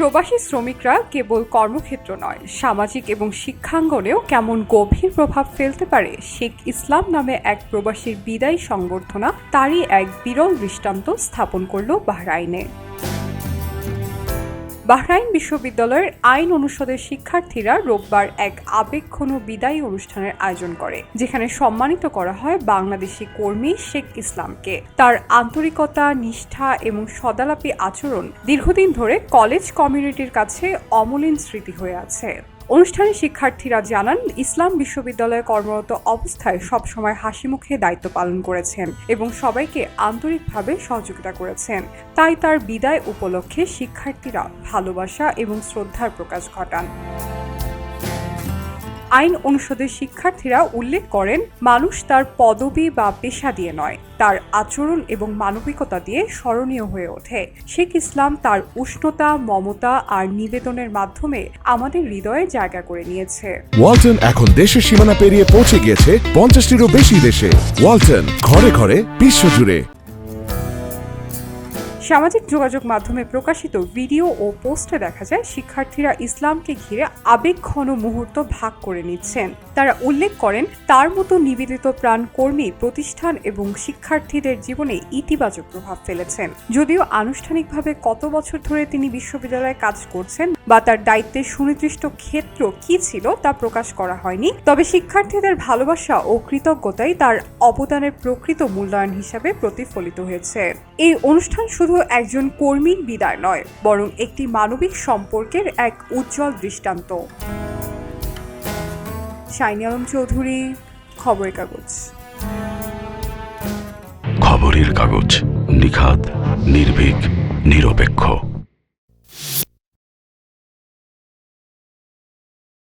প্রবাসী শ্রমিকরা কেবল কর্মক্ষেত্র নয়, সামাজিক এবং শিক্ষাঙ্গনেও কেমন গভীর প্রভাব ফেলতে পারে, শেখ ইসলাম নামে এক প্রবাসীর বিদায় সংবর্ধনা, তারই এক বিরল দৃষ্টান্ত স্থাপন করল বাহরাইনে। বাহরাইন বিশ্ববিদ্যালয়ের আইন অনুষদের শিক্ষার্থীরা রোববার এক আবেগঘন বিদায়ী অনুষ্ঠানের আয়োজন করে, যেখানে সম্মানিত করা হয় বাংলাদেশি কর্মী শেখ ইসলামকে। তার আন্তরিকতা, নিষ্ঠা এবং সদালাপী আচরণ দীর্ঘদিন ধরে কলেজ কমিউনিটির কাছে অমলিন স্মৃতি হয়ে আছে। অনুষ্ঠানে শিক্ষার্থীরা জানান, ইসলাম বিশ্ববিদ্যালয়ে কর্মরত অবস্থায় সবসময় হাসি মুখে দায়িত্ব পালন করেছেন এবং সবাইকে আন্তরিকভাবে সহযোগিতা করেছেন। তাই তার বিদায় উপলক্ষে শিক্ষার্থীরা ভালোবাসা এবং শ্রদ্ধার প্রকাশ ঘটান। আইন অনুষদের শিক্ষার্থীরা উল্লেখ করেন, মানুষ তার পদবি বা পেশা দিয়ে নয়, তার আচরণ এবং মানবিকতা দিয়ে স্মরণীয় হয়ে ওঠে। শেখ ইসলাম তার উষ্ণতা, মমতা আর নিবেদনের মাধ্যমে আমাদের হৃদয়ে জায়গা করে নিয়েছে। ওয়ালটন এখন দেশের সীমানা পেরিয়ে পৌঁছে গিয়েছে পঞ্চাশটিরও বেশি দেশে। ওয়ালটন, ঘরে ঘরে, বিশ্বজুড়ে। সামাজিক যোগাযোগ মাধ্যমে প্রকাশিত ভিডিও ও পোস্টে দেখা যায়, শিক্ষার্থীরা ইসলামকে ঘিরে আবেগঘন মুহূর্ত ভাগ করে নিচ্ছেন। তারা উল্লেখ করেন, তার মতো নিবেদিত প্রাণ কর্মী প্রতিষ্ঠান এবং শিক্ষার্থীদের জীবনে ইতিবাচক প্রভাব ফেলেছেন। যদিও আনুষ্ঠানিকভাবে কত বছর ধরে তিনি বিশ্ববিদ্যালয়ে কাজ করছেন বা তার দায়িত্বের সুনির্দিষ্ট ক্ষেত্র কি ছিল তা প্রকাশ করা হয়নি। তবে শিক্ষার্থীদের ভালোবাসা ও কৃতজ্ঞতাই তার অবদানের প্রকৃত মূল্যায়ন হিসাবে প্রতিফলিত হয়েছে। এই অনুষ্ঠান শুধু একজন কর্মীর বিদায় নয়, বরং একটি মানবিক সম্পর্কের এক উজ্জ্বল দৃষ্টান্ত। শাইনি আলম চৌধুরী, খবরের কাগজ। খবরের কাগজ, নিখাত, নির্ভীক, নিরপেক্ষ।